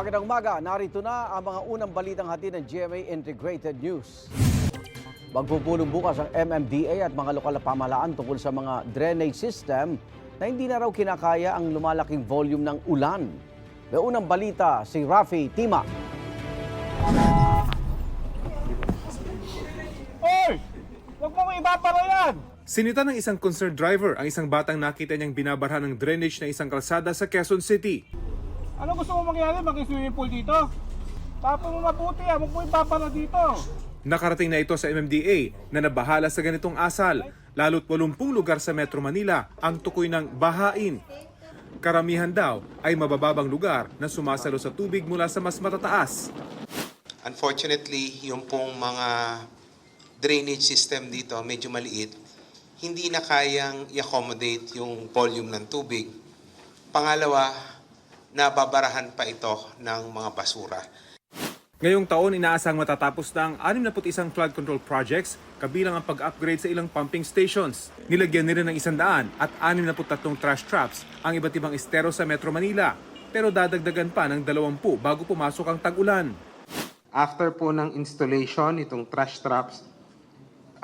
Magandang umaga, narito na ang mga unang balitang hatid ng GMA Integrated News. Magpupulong bukas ang MMDA at mga lokal na pamahalaan tungkol sa mga drainage system na hindi na raw kinakaya ang lumalaking volume ng ulan. May unang balita si Rafi Tima. Oy! Huwag mo ibabara yan! Sinita ng isang concerned driver ang isang batang nakita niyang binabarhan ng drainage na isang kalsada sa Quezon City. Ano gusto mo mangyari? Mag-swimming pool dito? Tapos mo mabuti ah, huwag mo ibabara dito. Nakarating na ito sa MMDA na nabahala sa ganitong asal, lalo't 80 lugar sa Metro Manila ang tukoy ng bahain. Karamihan daw ay mabababang lugar na sumasalo sa tubig mula sa mas matataas. Unfortunately, yung pong mga drainage system dito medyo maliit, hindi na kayang i-accommodate yung volume ng tubig. Pangalawa, nababarahan pa ito ng mga basura. Ngayong taon, inaasang matatapos na ang 61 flood control projects kabilang ang pag-upgrade sa ilang pumping stations. Nilagyan nila ng 100 at 63 trash traps ang iba't ibang estero sa Metro Manila. Pero dadagdagan pa ng 20 bago pumasok ang tag-ulan. After po ng installation itong trash traps,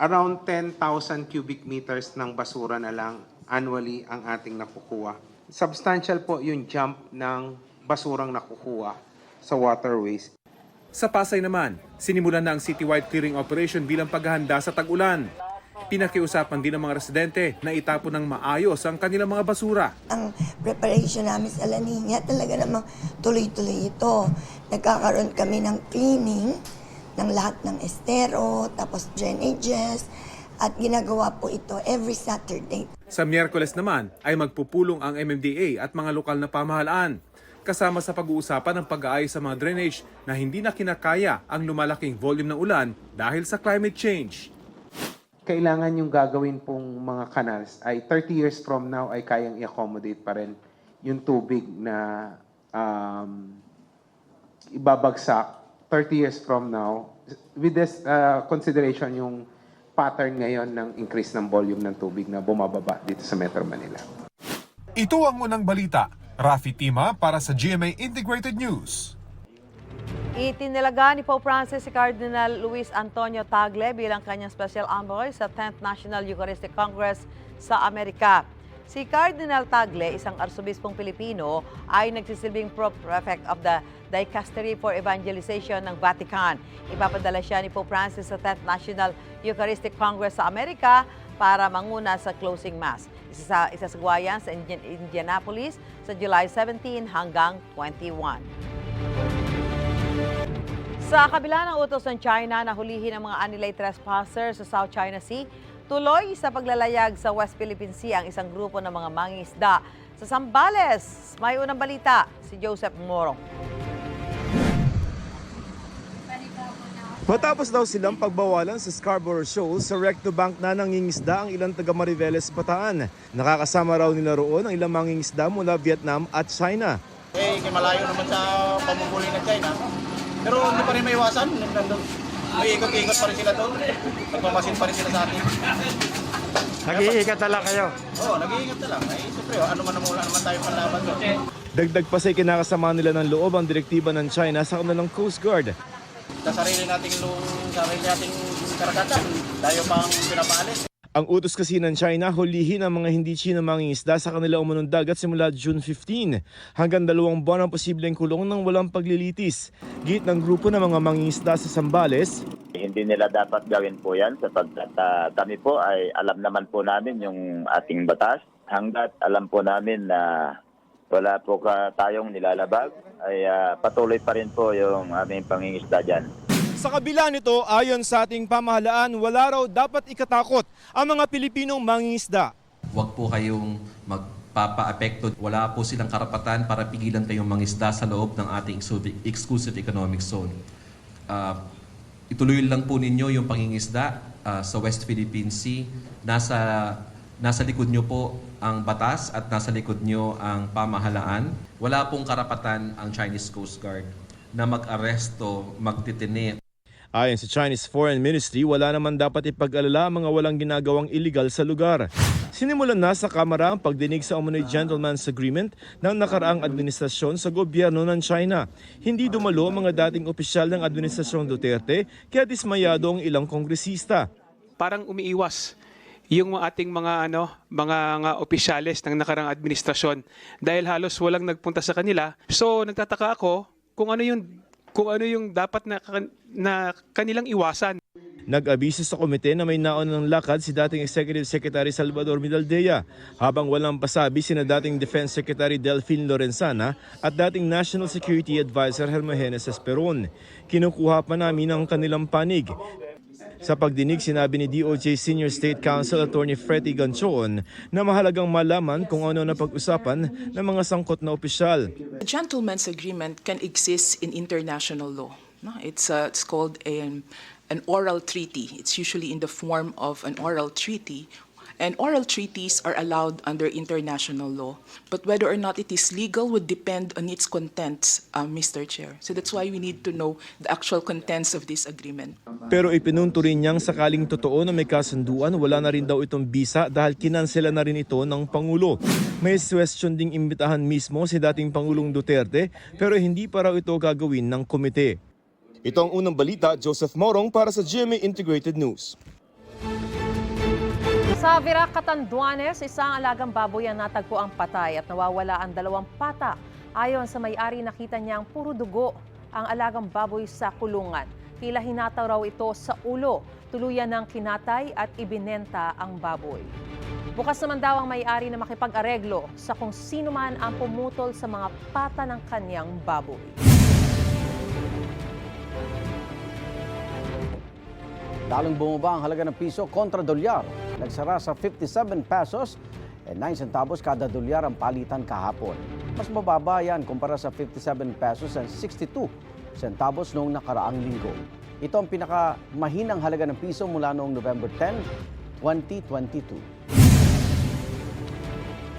around 10,000 cubic meters ng basura na lang annually ang ating nakukuha. Substantial po yung jump ng basurang nakukuha sa waterways. Sa Pasay naman, sinimulan na ang citywide clearing operation bilang paghahanda sa tag-ulan. Pinakiusapan din ng mga residente na itapon ng maayos ang kanilang mga basura. ang preparation namin sa La Nina, talaga namang tuloy-tuloy ito. Nagkakaroon kami ng cleaning ng lahat ng estero, tapos drainages, at ginagawa po ito every Saturday. Sa Miyerkules naman ay magpupulong ang MMDA at mga lokal na pamahalaan kasama sa pag-uusapan ng pag-aayos sa mga drainage na hindi na kinakaya ang lumalaking volume ng ulan dahil sa climate change. kailangan yung gagawin pong mga canals ay 30 years from now ay kayang i-accommodate pa rin yung tubig na um, ibabagsak 30 years from now with this uh, consideration yung pattern ngayon ng increase ng volume ng tubig na bumababa dito sa Metro Manila. Ito ang unang balita. Rafi Tima para sa GMA Integrated News. Itinilaga ni Pope Francis si Cardinal Luis Antonio Tagle bilang kanyang special envoy sa 10th National Eucharistic Congress sa Amerika. Si Cardinal Tagle, isang arsobispong Pilipino, ay nagsisilbing Prefect of the Dicastery for Evangelization ng Vatican. Ipapadala siya ni Pope Francis sa 10th National Eucharistic Congress sa Amerika para manguna sa closing mass. Isa sa, isa sa Indianapolis sa July 17 hanggang 21. Sa kabila ng utos ng China na hulihin ang mga anilay trespasser sa South China Sea, tuloy sa paglalayag sa West Philippine Sea ang isang grupo ng mga mangingisda sa Sambales. May unang balita, si Joseph Morong. Matapos daw silang pagbawalan sa Scarborough Shoal sa Recto Bank na nangingisda ang ilang taga Mariveles Bataan. Nakakasama raw nila roon ang ilang mangingisda mula Vietnam at China. Eh, kay malayo naman sa pamumuli ng China. Pero hindi pa rin maiwasan. Nandun, may ikot-ikot pa rin sila doon. Nagmamasin pa rin sila sa atin. Nag-iikat na lang kayo. Oo, oh, nag-iingat na lang. Eh, siyempre, oh, ano man ang wala naman tayo panlaban doon. Dagdag pa sa kinakasama nila ng loob ang direktiba ng China sa kanilang Coast Guard. Sa sarili nating, lu- sarili nating karagatan, tayo pang pinapaalis. Ang utos kasi ng China, hulihin ang mga hindi China mangingisda sa kanila umunong dagat simula June 15 hanggang dalawang buwan ang posibleng kulong ng walang paglilitis. Git ng grupo ng mga mangingisda sa Sambales, Hindi nila dapat gawin po yan sapagkat ah, kami po ay alam naman po namin yung ating batas. Hanggat alam po namin na wala po ka tayong nilalabag, ay ah, patuloy pa rin po yung aming pangingisda dyan. Sa kabila nito, ayon sa ating pamahalaan, wala raw dapat ikatakot ang mga Pilipinong mangingisda. Huwag po kayong magpapa-apekto. Wala po silang karapatan para pigilan kayong mangisda sa loob ng ating exclusive- economic zone. Ah, ituloy lang po ninyo yung pangingisda ah, sa West Philippine Sea. Nasa, nasa likod nyo po ang batas at nasa likod nyo ang pamahalaan. Wala pong karapatan ang Chinese Coast Guard na mag-aresto, magtitini Ayon sa Chinese Foreign Ministry, wala naman dapat ipag-alala mga walang ginagawang illegal sa lugar. Sinimulan na sa Kamara ang pagdinig sa umunoy gentleman's agreement ng nakaraang administrasyon sa gobyerno ng China. Hindi dumalo ang mga dating opisyal ng administrasyon Duterte kaya dismayado ang ilang kongresista. parang umiiwas yung ating mga ano mga nga opisyales ng nakarang administrasyon dahil halos walang nagpunta sa kanila. So nagtataka ako kung ano yung kung ano yung dapat na, na kanilang iwasan. Nag-abiso sa komite na may naon ng lakad si dating Executive Secretary Salvador Midaldea habang walang pasabi sina dating Defense Secretary Delphine Lorenzana at dating National Security Advisor Hermogenes Esperon. Kinukuha pa namin ang kanilang panig. Sa pagdinig, sinabi ni DOJ Senior State Counsel Attorney Freddy Ganchon na mahalagang malaman kung ano na pag-usapan ng mga sangkot na opisyal. A gentleman's agreement can exist in international law. No? It's, uh, it's called an, an oral treaty. It's usually in the form of an oral treaty. And oral treaties are allowed under international law. But whether or not it is legal would depend on its contents, uh, Mr. Chair. So that's why we need to know the actual contents of this agreement. Pero ipinunto rin niyang sakaling totoo na may kasunduan, wala na rin daw itong bisa dahil kinansela na rin ito ng Pangulo. May question ding imbitahan mismo si dating Pangulong Duterte pero hindi pa raw ito gagawin ng komite. Ito ang unang balita, Joseph Morong para sa GMA Integrated News. Sa Virac, Catanduanes, isang alagang baboy ang natagpo ang patay at nawawala ang dalawang pata. Ayon sa may-ari, nakita niyang puro dugo ang alagang baboy sa kulungan. Tila hinataw raw ito sa ulo. Tuluyan ng kinatay at ibinenta ang baboy. Bukas naman daw ang may-ari na makipag-areglo sa kung sino man ang pumutol sa mga pata ng kanyang baboy. Lalong bumaba ang halaga ng piso kontra dolyar. Nagsara sa 57 pesos and 9 centavos kada dolyar ang palitan kahapon. Mas mababa yan kumpara sa 57 pesos and 62 centavos noong nakaraang linggo. Ito ang pinakamahinang halaga ng piso mula noong November 10, 2022.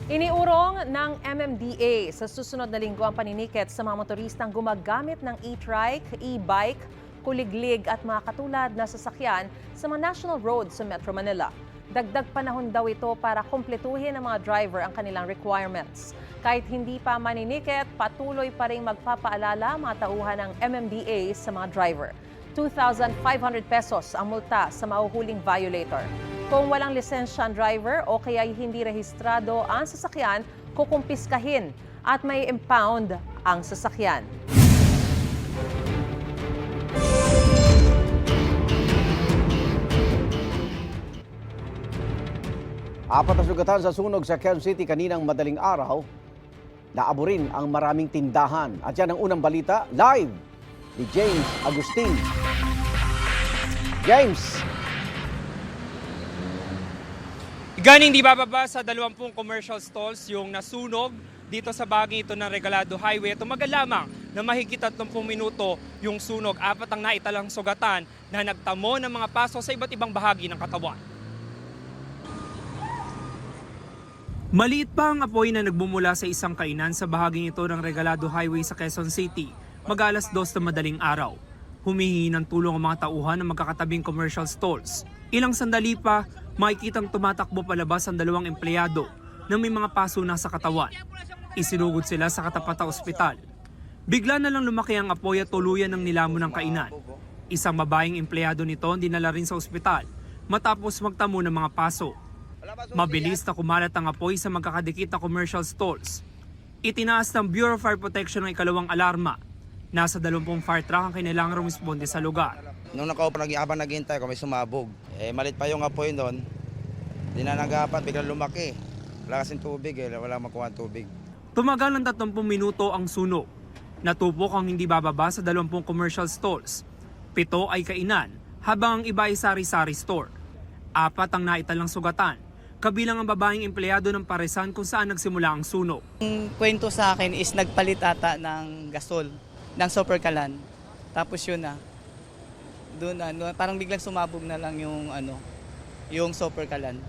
Iniurong ng MMDA sa susunod na linggo ang paninikit sa mga motoristang gumagamit ng e-trike, e-bike, kuliglig at mga katulad na sasakyan sa mga national roads sa Metro Manila. Dagdag panahon daw ito para kumpletuhin ng mga driver ang kanilang requirements. Kahit hindi pa maninikit, patuloy pa rin magpapaalala mga tauhan ng MMDA sa mga driver. 2,500 pesos ang multa sa mahuhuling violator. Kung walang lisensya ang driver o kaya hindi rehistrado ang sasakyan, kukumpiskahin at may impound ang sasakyan. Apat na sugatan sa sunog sa Quezon City kaninang madaling araw. Naabo rin ang maraming tindahan. At yan ang unang balita, live ni James Agustin. James! Ganing di bababa sa 20 commercial stalls yung nasunog dito sa bagay ito ng Regalado Highway. Tumagal lamang na mahigit 30 minuto yung sunog. Apat ang naitalang sugatan na nagtamo ng mga paso sa iba't ibang bahagi ng katawan. Maliit pa ang apoy na nagbumula sa isang kainan sa bahaging ito ng Regalado Highway sa Quezon City. Mag-alas dos na madaling araw. Humihingi ng tulong ang mga tauhan ng magkakatabing commercial stalls. Ilang sandali pa, makikitang tumatakbo palabas ang dalawang empleyado na may mga paso na sa katawan. Isinugod sila sa katapat na ospital. Bigla na lang lumaki ang apoy at tuluyan ng nilamon ng kainan. Isang babaeng empleyado nito dinala rin sa ospital matapos magtamo ng mga paso. Mabilis na kumalat ang apoy sa magkakadikit na commercial stalls. Itinaas ng Bureau of Fire Protection ang ikalawang alarma. Nasa 20 fire truck ang kailangang rumisponde sa lugar. Nung nakaupo, habang naghihintay ko, may sumabog. Eh, malit pa yung apoy doon. Di na nagapat, biglang lumaki. Wala kasing tubig eh, wala makuha tubig. Tumagal ng 30 minuto ang sunog. Natupok ang hindi bababa sa 20 commercial stalls. Pito ay kainan, habang ang iba ay sari-sari store. Apat ang naitalang sugatan, kabilang ang babaeng empleyado ng paresan kung saan nagsimula ang sunog. Ang kwento sa akin is nagpalit ata ng gasol, ng super kalan. Tapos yun na. Doon ano, parang biglang sumabog na lang yung ano, yung super kalan.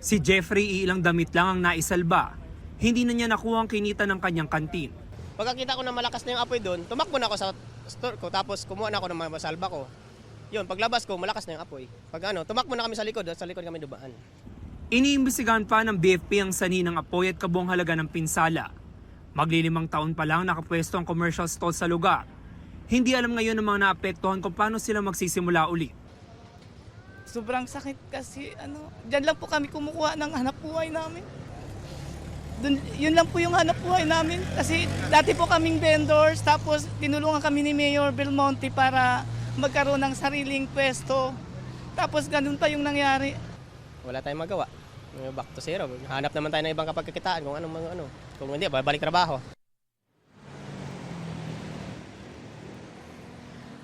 Si Jeffrey ilang damit lang ang naisalba. Hindi na niya nakuha ang kinita ng kanyang kantin. Pagkakita ko na malakas na yung apoy doon, tumakbo na ako sa store ko, tapos kumuha na ako ng mga masalba ko. Yun, paglabas ko, malakas na yung apoy. Pag ano, tumakbo na kami sa likod, sa likod kami dubaan. Iniimbestigahan pa ng BFP ang sani ng apoy at kabuang halaga ng pinsala. Maglilimang taon pa lang nakapwesto ang commercial stall sa lugar. Hindi alam ngayon ng mga naapektuhan kung paano sila magsisimula ulit. Sobrang sakit kasi ano, diyan lang po kami kumukuha ng hanap buhay namin. Dun, yun lang po yung hanap buhay namin kasi dati po kaming vendors tapos tinulungan kami ni Mayor Belmonte para magkaroon ng sariling pwesto. Tapos ganun pa yung nangyari. wala tayong magawa. Back to zero. Hanap naman tayo ng ibang kapagkakitaan kung anong mga ano. Kung hindi, babalik trabaho.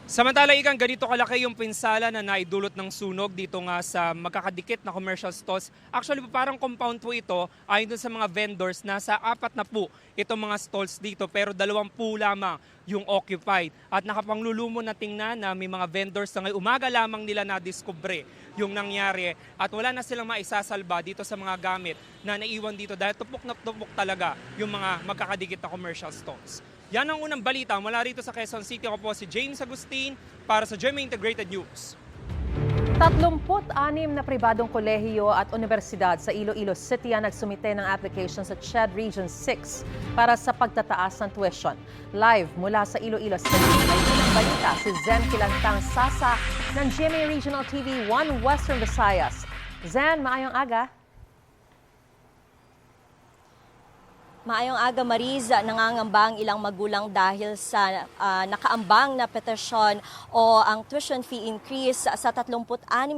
Samantala ikan ganito kalaki yung pinsala na naidulot ng sunog dito nga sa magkakadikit na commercial stalls. Actually parang compound po ito ayon dun sa mga vendors nasa apat na po itong mga stalls dito pero dalawang po lamang yung occupied. At nakapanglulumo na tingnan na may mga vendors na ngayong umaga lamang nila na-discover yung nangyari at wala na silang maisasalba dito sa mga gamit na naiwan dito dahil tupok na tupok talaga yung mga magkakadikit na commercial stalls. Yan ang unang balita mula rito sa Quezon City. Ako po si James Agustin para sa GMA Integrated News. 36 na pribadong kolehiyo at universidad sa Iloilo City ang nagsumite ng application sa CHED Region 6 para sa pagtataas ng tuition. Live mula sa Iloilo City, unang balita si Zen Kilantang Sasa ng GMA Regional TV 1 Western Visayas. Zen, maayong aga. Maayong aga Mariz, nangangamba ang ilang magulang dahil sa ah, nakaambang na petisyon o ang tuition fee increase sa 36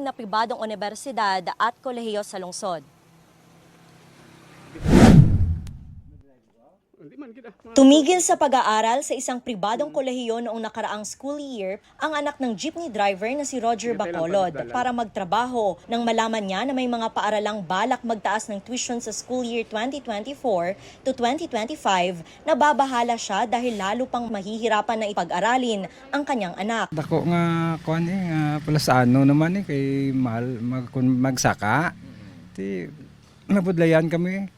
na pribadong universidad at kolehiyo sa lungsod. Tumigil sa pag-aaral sa isang pribadong kolehiyo noong nakaraang school year ang anak ng jeepney driver na si Roger Bacolod para magtrabaho nang malaman niya na may mga paaralang balak magtaas ng tuition sa school year 2024 to 2025 na babahala siya dahil lalo pang mahihirapan na ipag-aralin ang kanyang anak. Dako nga kuan eh nga pala sa ano naman eh kay mahal mag, magsaka. Ti napudlayan kami.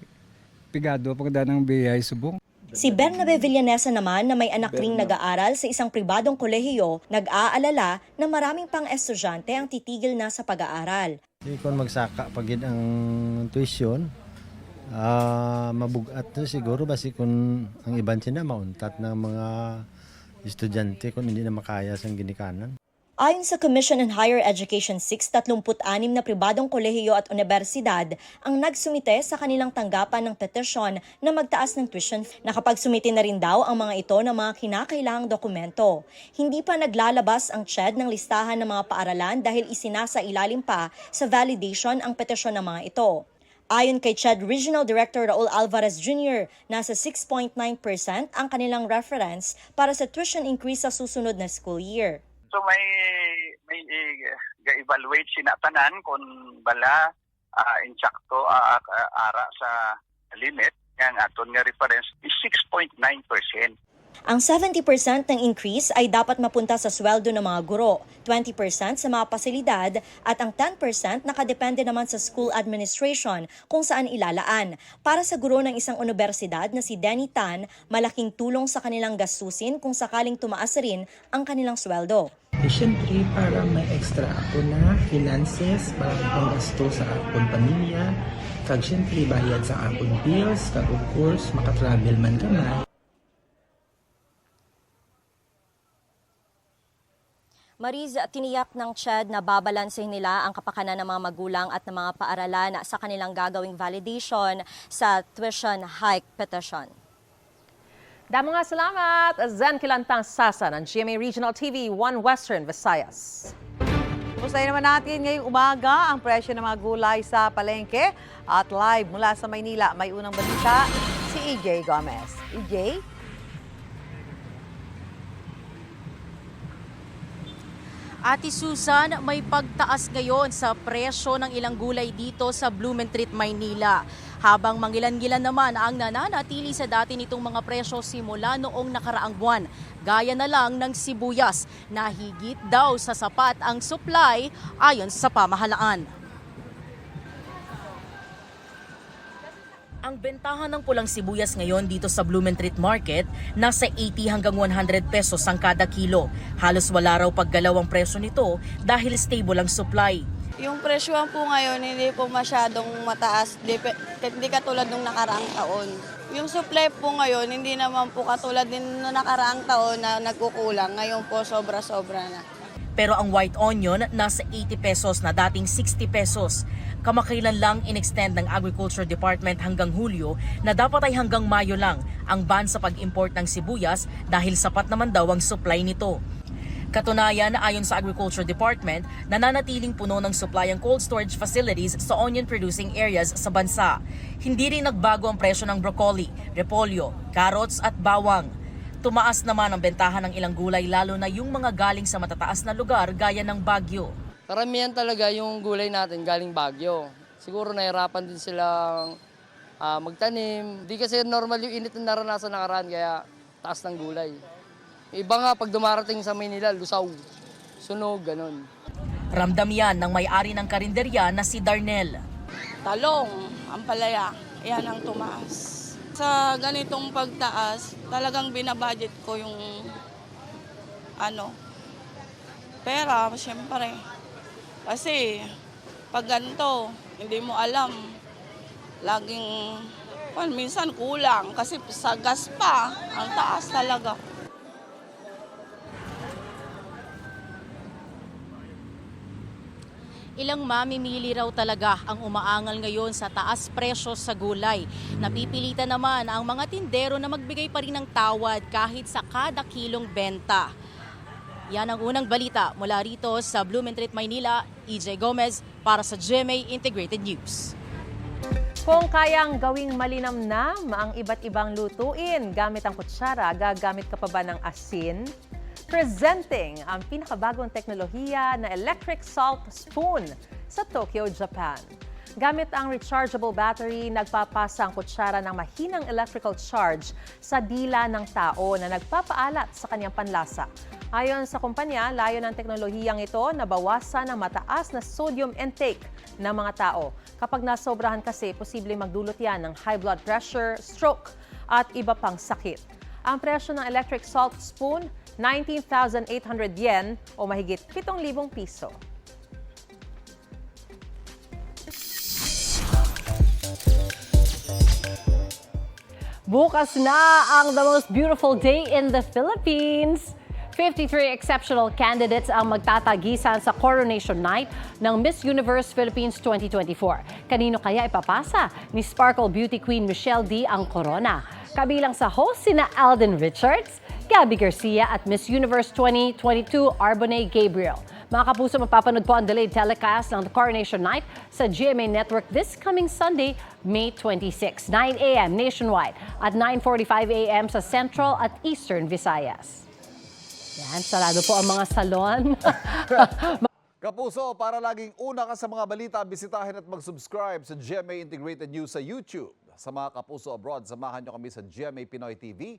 Pigado pagda ng biyay subong. Si Bernabe Villanesa naman na may anak ring nag-aaral sa isang pribadong kolehiyo, nag-aalala na maraming pang estudyante ang titigil na sa pag-aaral. Di kon magsaka pagid ang tuition, ah mabugat to siguro basi kun ang iban sina mauntat ng mga estudyante kung hindi na makaya sa ginikanan. Ayon sa Commission on Higher Education 6, 36 na pribadong kolehiyo at universidad ang nagsumite sa kanilang tanggapan ng petisyon na magtaas ng tuition. Nakapagsumite na rin daw ang mga ito ng mga kinakailangang dokumento. Hindi pa naglalabas ang CHED ng listahan ng mga paaralan dahil isinasa ilalim pa sa validation ang petisyon ng mga ito. Ayon kay CHED Regional Director Raul Alvarez Jr., nasa 6.9% ang kanilang reference para sa tuition increase sa susunod na school year. So may may eh, ga-evaluate sina tanan kung bala uh, insakto ah, ah, ara sa limit ang aton nga reference is 6.9%. Ang 70% ng increase ay dapat mapunta sa sweldo ng mga guro, 20% sa mga pasilidad at ang 10% nakadepende naman sa school administration kung saan ilalaan. Para sa guro ng isang universidad na si Denny Tan, malaking tulong sa kanilang gastusin kung sakaling tumaas rin ang kanilang sweldo. Eh, Siyempre, para may extra ako na finances para pang gasto sa akong pamilya. Kag siyempre, bayad sa akong bills. Kag of course, makatravel man gamay. Mariz, tiniyak ng CHED na babalansin nila ang kapakanan ng mga magulang at ng mga paaralan sa kanilang gagawing validation sa tuition hike petition. Damo nga salamat, Zen Kilantang Sasa ng GMA Regional TV 1 Western Visayas. Pustahin naman natin ngayong umaga ang presyo ng mga gulay sa palengke at live mula sa Maynila. May unang balita si EJ Gomez. EJ? Ati Susan, may pagtaas ngayon sa presyo ng ilang gulay dito sa Blumentritt, Maynila. Habang mangilan-gilan naman ang nananatili sa dati nitong mga presyo simula noong nakaraang buwan. Gaya na lang ng sibuyas na higit daw sa sapat ang supply ayon sa pamahalaan. Ang bentahan ng pulang sibuyas ngayon dito sa Blumentritt Market, nasa 80 hanggang 100 pesos ang kada kilo. Halos wala raw paggalaw ang presyo nito dahil stable ang supply. Yung presyo po ngayon hindi po masyadong mataas, di, hindi katulad nung nakaraang taon. Yung supply po ngayon hindi naman po katulad din nung nakaraang taon na nagkukulang. Ngayon po sobra-sobra na. Pero ang white onion nasa 80 pesos na dating 60 pesos. Kamakailan lang in-extend ng Agriculture Department hanggang Hulyo na dapat ay hanggang Mayo lang ang ban sa pag-import ng sibuyas dahil sapat naman daw ang supply nito. Katunayan, ayon sa Agriculture Department, nananatiling puno ng supply ang cold storage facilities sa onion-producing areas sa bansa. Hindi rin nagbago ang presyo ng broccoli, repolyo, carrots at bawang. Tumaas naman ang bentahan ng ilang gulay lalo na yung mga galing sa matataas na lugar gaya ng Bagyo. Karamihan talaga yung gulay natin galing Bagyo. Siguro nahirapan din silang ah, magtanim. Di kasi normal yung init na naranasan nakaraan kaya taas ng gulay. Iba nga pag dumarating sa Maynila, lusaw, sunog, ganun. Ramdam yan ng may-ari ng karinderya na si Darnel. Talong, ampalaya, yan ang tumaas. Sa ganitong pagtaas, talagang binabudget ko yung ano, pera, syempre. Kasi pag ganito, hindi mo alam, laging, well, minsan kulang kasi sa gas pa, ang taas talaga. Ilang mamimili raw talaga ang umaangal ngayon sa taas presyo sa gulay. Napipilitan naman ang mga tindero na magbigay pa rin ng tawad kahit sa kada kilong benta. Yan ang unang balita mula rito sa Blumentritt, Maynila. EJ Gomez para sa GMA Integrated News. Kung kayang gawing malinamnam ang iba't ibang lutuin gamit ang kutsara, gagamit ka pa ba ng asin? Presenting ang pinakabagong teknolohiya na electric salt spoon sa Tokyo, Japan. Gamit ang rechargeable battery, nagpapasa ang kutsara ng mahinang electrical charge sa dila ng tao na nagpapaalat sa kanyang panlasa. Ayon sa kumpanya, layo ng teknolohiyang ito na bawasan ang mataas na sodium intake ng mga tao. Kapag nasobrahan kasi, posibleng magdulot yan ng high blood pressure, stroke at iba pang sakit. Ang presyo ng electric salt spoon, 19,800 yen o mahigit 7,000 piso. Bukas na ang the most beautiful day in the Philippines. 53 exceptional candidates ang magtatagisan sa coronation night ng Miss Universe Philippines 2024. Kanino kaya ipapasa ni Sparkle Beauty Queen Michelle D ang corona? Kabilang sa host sina Alden Richards, Gabby Garcia at Miss Universe 2022 Arbonne Gabriel. Mga kapuso, mapapanood po ang delayed telecast ng The Coronation Night sa GMA Network this coming Sunday, May 26, 9 a.m. nationwide at 9.45 a.m. sa Central at Eastern Visayas. Yan, sarado po ang mga salon. Kapuso, para laging una ka sa mga balita, bisitahin at mag-subscribe sa GMA Integrated News sa YouTube. Sa mga kapuso abroad, samahan nyo kami sa GMA Pinoy TV